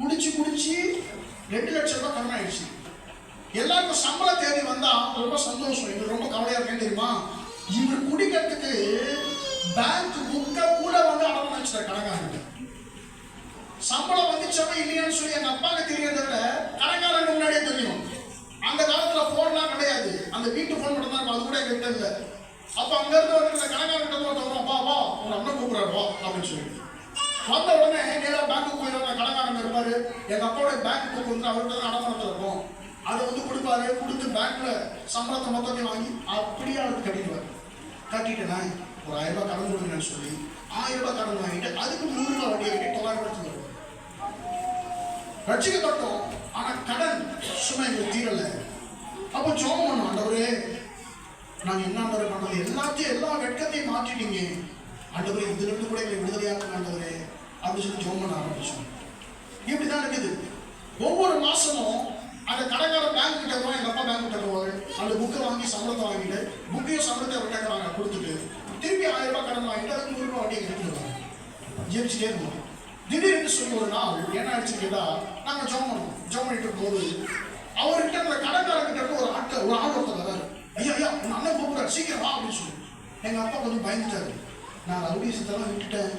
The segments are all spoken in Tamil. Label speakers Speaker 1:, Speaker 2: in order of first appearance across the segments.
Speaker 1: குடிச்சு குடிச்சு ரெண்டு லட்சம் ரூபாய் கடன் ஆயிடுச்சு. எல்லாருக்கும் சம்பள தேதி வந்தா ரொம்ப சந்தோஷம். இவர் ரொம்ப கவலையா இருக்கேன் தெரியுமா? இவர் குடிக்கிறதுக்கு பேங்க் புக்க கூட வந்து அடமானம் வச்சுட்டார் கடங்காரங்க சம்பளம் வந்துச்சவன் இல்லையான்னு சொல்லி எங்க அப்பாவுக்கு தெரியறத விட கடங்காரங்க முன்னாடியே தெரியும். அந்த காலத்துல போன்லாம் கிடையாது. அந்த வீட்டு போன் மட்டும் தான் இருக்கும். அது கூட எங்க இல்லை அப்ப அங்க இருந்து வந்து இந்த கடைக்காரங்க ஒருத்தவங்க அப்பா வா உங்க அண்ணன் கூப்பிடுறாரு வா அப்படின்னு சொல்லி வந்த உடனே நேராக பேங்க்கு போயிடுவாங்க கடைக்காரங்க இருப்பாரு. எங்க அப்பாவோட பேங்க் புக் வந்து அவர்கிட்ட தான் அடமானத்தில் இருக்கும். அதை வந்து கொடுப்பாரு கொடுத்து பேங்க்ல சம்பளத்தை மொத்தத்தையும் வாங்கி அப்படியே அவருக்கு கட்டிடுவார். கட்டிட்டேனா ஒரு ஆயிரம் ரூபாய் கடன் கொடுங்கன்னு சொல்லி ஆயிரம் ரூபாய் கடன் வாங்கிட்டு அதுக்கு நூறு ரூபாய் வட்டியை கட்டி தொள்ளாயிரம் ரூபாய் தந்துருவாரு ரட்சிக்கப்பட்டோம் ஆனா கடன் சும்மா எங்களுக்கு தீரலை. அப்போ ஜோம் பண்ணோம் ஆண்டவரே நாங்கள் என்ன ஆண்டவரே பண்ணது எல்லாத்தையும் எல்லா வெட்கத்தையும் மாற்றிட்டீங்க. ஆண்டவரே இதுலேருந்து கூட எங்களை விடுதலையாக்க ஆண்டவரே. அப்படின்னு சொல்லி ஜோம் பண்ண ஆரம்பிச்சோம். இப்படிதான் இருக்குது. ஒவ்வொரு மாசமும் அந்த கடைக்கார பேங்க் கிட்ட வருவான் எங்கள் அப்பா பேங்க் கிட்ட போவார். அந்த புக்கை வாங்கி சம்பளத்தை வாங்கிட்டு புக்கையும் சம்பளத்தை அவர்கிட்ட வாங்க கொடுத்துட்டு திருப்பி ஆயிரம் ரூபாய் கடன் வாங்கிட்டு அதுக்கு நூறு ரூபாய் வட்டியை கட்டிடுவாங்க ஜெயிச்சுட்டே இருந்தோம் திடீர்னு சொல்லி ஒரு நாள் என்ன ஆயிடுச்சு கேட்டா நாங்கள் ஜோம் பண்ணோம் ஜோம் பண்ணிட்டு இருக்கும்போது அவர்கிட்ட அந்த கடைக்காரங்கிட்ட ஒரு ஆட்ட ஒரு ஆள் ஒருத்தர் வராரு. ஐயா ஐயா உன் அண்ணன் கூப்பிடுறாரு. சீக்கிரம் வா அப்படின்னு சொல்லி. எங்கள் அப்பா கொஞ்சம் பயந்துட்டாரு. நான் ரவுடிசத்தெல்லாம் விட்டுட்டேன்.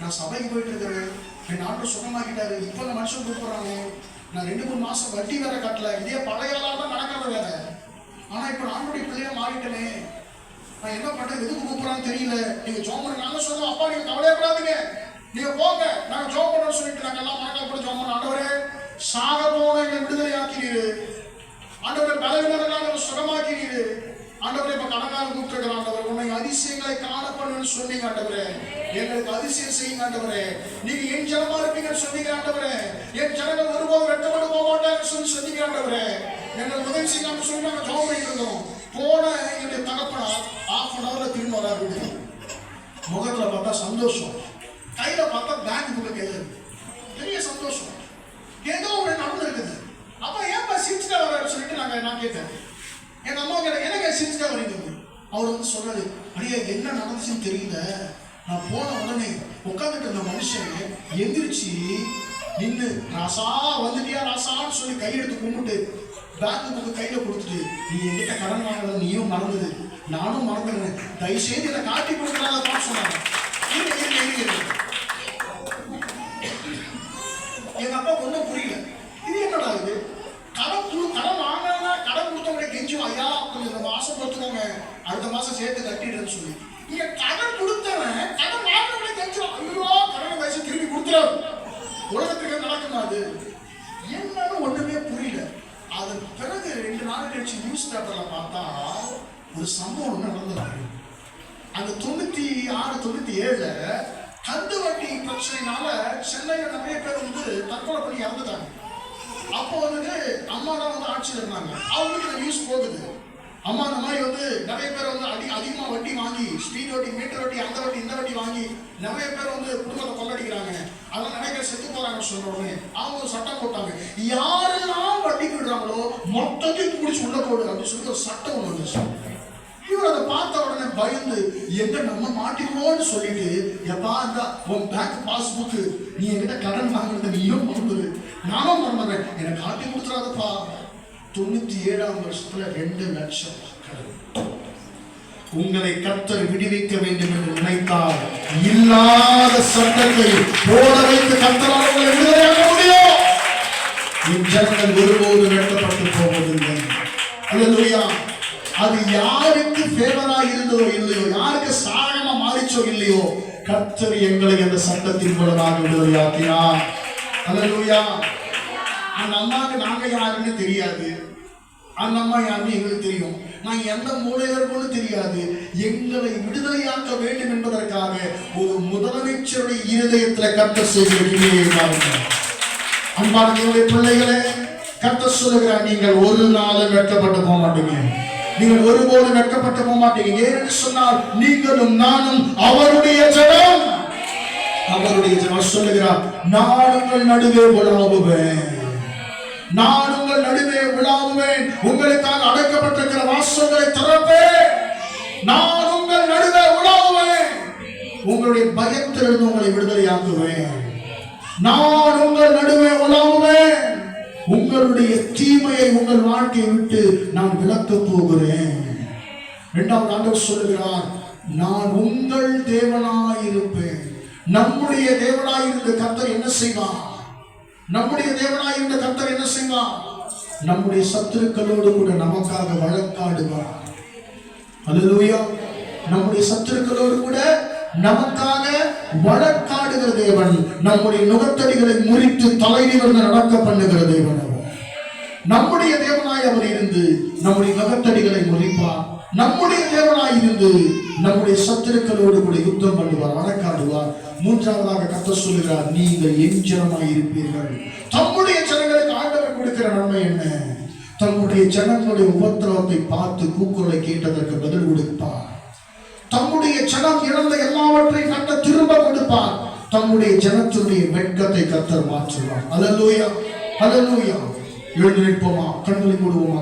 Speaker 1: நான் சபைக்கு போயிட்டு இருக்கிறேன். என் ஆண்டு சுகமாக்கிட்டாரு இப்போ அந்த மனுஷன் கூப்பிட்றானே நான் ரெண்டு மூணு மாதம் வட்டி வேற கட்டல. இதே பழையாளாக தான் நடக்கிறது வேற. ஆனால் இப்போ ஆண்டுடைய பிள்ளையா மாறிட்டேனே. நான் என்ன பண்ணுறது எதுக்கு கூப்பிட்றான்னு தெரியல. நீங்கள் ஜோம் பண்ண. நாங்கள் சொல்லுவோம் அப்பா நீங்கள் கவலையப்படாதீங்க. நீங்கள் போங்க. நாங்கள் ஜோம் பண்ணோம்னு சொல்லிட்டு நாங்கள் எல்லாம் மனக்கால் கூட ஜோம் பண்ண ஆண்டவரே சாக போன எங்களை விடுதலை ஆக்கிறீரு ஆண்டவரை பலவீனர்களாக சுகமாக்கிறீரு. ஆண்டவரை இப்போ கடனாக கூப்பிட்டுருக்கிறான் ஆண்டவர் உன்னை அதிசயங்களை காணப்படுன்னு சொன்னீங்க ஆண்டவரே எங்களுக்கு அதிசயம் செய்யுங்க ஆண்டவரே நீங்க என் ஜனமா இருப்பீங்கன்னு சொன்னீங்க ஆண்டவரே என் ஜனங்கள் ஒருபோதும் வெட்டப்பட்டு போக மாட்டாங்கன்னு சொல்லி சொன்னீங்க ஆண்டவரே எங்களுக்கு உதவி செய்யலாம்னு சொல்லி நாங்க ஜோம் பண்ணிட்டு இருந்தோம். போன எங்களுடைய தகப்பனா ஆஃப் அன் ஹவர்ல திரும்ப வர வீட்டுக்கு. முகத்துல பார்த்தா சந்தோஷம். கையில பார்த்தா பேங்க் புக்கு கையில பெரிய சந்தோஷம். ஏதோ ஒரு நடந்து இருக்குது. அப்ப ஏன்பா சிரிச்சுட்டா வர சொல்லிட்டு நாங்க நான் கேட்டேன். எங்க அம்மா கேட்டேன் எனக்கு சிரிச்சுட்டா வரீங்க அவர் வந்து சொன்னது அடியா என்ன நடந்துச்சுன்னு தெரியல. நான் போன உடனே உட்காந்துட்டு இருந்த மனுஷன் எந்திரிச்சு நின்று ராசா வந்துட்டியா ராசான்னு சொல்லி கையெடுத்து கும்பிட்டு பேங்க் புக்கு கையில கொடுத்துட்டு நீ என்கிட்ட கடன் வாங்கல நீயும் மறந்தது. நானும் மறந்துடுறேன். தயவு செய்து இதை காட்டி கொடுக்குறாங்க சொன்னாங்க. எங்க அப்பா ஒன்றும் புரியல. இது என்னடா இது? கடன் கடன் வாங்கினா கடன் கொடுத்தவங்க கெஞ்சும் ஐயா கொஞ்சம் இந்த மாசம் பொறுத்துக்கோங்க அடுத்த மாசம் சேர்த்து கட்டிடுறேன்னு சொல்லி. நீங்க கடன் கொடுத்தவன் கடன் வாங்கினவங்களே கெஞ்சும் ஐயோ கடன் வயசு திரும்பி கொடுத்துறாரு உலகத்துக்கு நடக்குமா அது? என்னன்னு ஒண்ணுமே புரியல. அதன் பிறகு ரெண்டு நாள் கழிச்சு நியூஸ் பேப்பர்ல பார்த்தா ஒரு சம்பவம் ஒன்று நடந்தது. அந்த தொண்ணூத்தி ஆறு தொண்ணூத்தி ஏழுல கந்து வட்டி பிரச்சனைனால சென்னையில நிறைய பேர் வந்து தற்கொலை பண்ணி இறந்துட்டாங்க. அப்போ வந்து அம்மா தான் வந்து ஆட்சியில் இருந்தாங்க. அவங்களுக்கு நியூஸ் போகுது. அம்மா அந்த மாதிரி வந்து நிறைய பேர் வந்து அடி அதிகமா வட்டி வாங்கி ஸ்பீட் வட்டி மீட்டர் வட்டி அந்த வட்டி இந்த வட்டி வாங்கி நிறைய பேர் வந்து குடும்பத்தை கொள்ளடிக்கிறாங்க அதெல்லாம் நிறைய பேர் செத்து போறாங்க சொன்ன உடனே அவங்க ஒரு சட்டம் போட்டாங்க. யாரெல்லாம் வட்டிக்கு விடுறாங்களோ மொத்தத்தையும் பிடிச்சி உள்ள போடு அப்படின்னு சொல்லி ஒரு சட்டம் ஒன்று வந்துச்சு. இவர் அதை பார்த்த உடனே பயந்து எங்க நம்ம மாட்டிக்குவோம்னு சொல்லிட்டு எப்பா இந்த உன் பேங்க் பாஸ்புக் நீ என்கிட்ட கடன் வாங்குறத நீயும் மறந்துடு நானும் மறந்துடுறேன். எனக்கு காட்டி கொடுத்துறாதப்பா தொண்ணூற்றி ஏழாம் வருஷத்தில் ரெண்டு லட்சம் கடன் உங்களை கத்தர் விடுவிக்க வேண்டும் என்று நினைத்தால் இல்லாத சட்டத்தை போட வைத்து கத்தரால் உங்களை விடுதலையாக்க முடியும். என் ஒருபோது வெட்டப்பட்டு போவதில்லை. அல்லேலூயா அது யாருக்கு ஃபேவராக இருந்ததோ இல்லையோ யாருக்கு சாதகமா மாறிச்சோ இல்லையோ கத்தர் எங்களை அந்த சட்டத்தின் மூலமாக விடுதலையாக்கினார். அல்லேலூயா அந்த அம்மாவுக்கு நாங்க யாருன்னு தெரியாது. அந்த அம்மா யாருன்னு எங்களுக்கு தெரியும். நான் எந்த மூலையில இருக்கோம்னு தெரியாது. எங்களை விடுதலையாக்க வேண்டும் என்பதற்காக ஒரு முதலமைச்சருடைய இருதயத்துல கத்த செய்கிற கிரியை அன்பான என்னுடைய பிள்ளைகளே கத்த சொல்லுகிறார் நீங்கள் ஒரு நாளும் வெட்டப்பட்டு போக மாட்டீங்க. நீங்கள் ஒருபோதும் வெட்கப்பட்டு போக மாட்டீங்க. ஏன்னு சொன்னால் நீங்களும் நானும் அவருடைய ஜனம். அவருடைய ஜனம் சொல்லுகிறார் நான் உங்கள் நடுவே உலாவுவேன். நான் உங்கள் நடுவே விழாவுவேன். உங்களுக்காக அடைக்கப்பட்டிருக்கிற வாசல்களை திறப்பேன். நான் உங்கள் நடுவே விழாவுவேன். உங்களுடைய பயத்திலிருந்து உங்களை விடுதலையாக்குவேன். நான் உங்கள் நடுவே உங்களுடைய தீமையை உங்கள் வாழ்க்கையை விட்டு நான் விளக்க போகிறேன். இரண்டாவது ஆண்டவர் சொல்லுகிறார் நான் உங்கள் தேவனாயிருப்பேன். நம்முடைய தேவனாயிருந்த கத்தர் என்ன செய்வார்? நம்முடைய தேவனாயிருந்த கர்த்தர் என்ன செய்வார்? நம்முடைய சத்துருக்களோடு கூட நமக்காக வழக்காடுவார். அல்லேலூயா. நம்முடைய சத்துருக்களோடு கூட நமக்காக வழக்காடுகிற தேவன் நம்முடைய நுகத்தடிகளை முறித்து தலைநிமிர்ந்து நடக்க பண்ணுகிற தேவன் நம்முடைய தேவனாய் அவர் இருந்து நம்முடைய நுகத்தடிகளை முறிப்பார். நம்முடைய தேவனாய் இருந்து நம்முடைய சத்துருக்களோடு கூட யுத்தம் பண்ணுவார் வழக்காடுவார் மூன்றாவதாக கத்த சொல்லுகிறார் நீங்கள் எஞ்சனமாய் இருப்பீர்கள். தம்முடைய ஜனங்களுக்கு ஆண்டவர் கொடுக்கிற நன்மை என்ன? தம்முடைய ஜனங்களுடைய உபத்திரவத்தை பார்த்து கூக்குரலை கேட்டதற்கு பதில் கொடுப்பார். தம்முடைய ஜனம் இழந்த எல்லாவற்றையும் கட்ட திரும்ப கொடுப்பார். தம்முடைய ஜனத்துடைய வெட்கத்தை கத்தர் மாற்றுவார். அல்லேலூயா அல்லேலூயா எழுந்து நிற்போமா? கண்களை மூடுவோமா?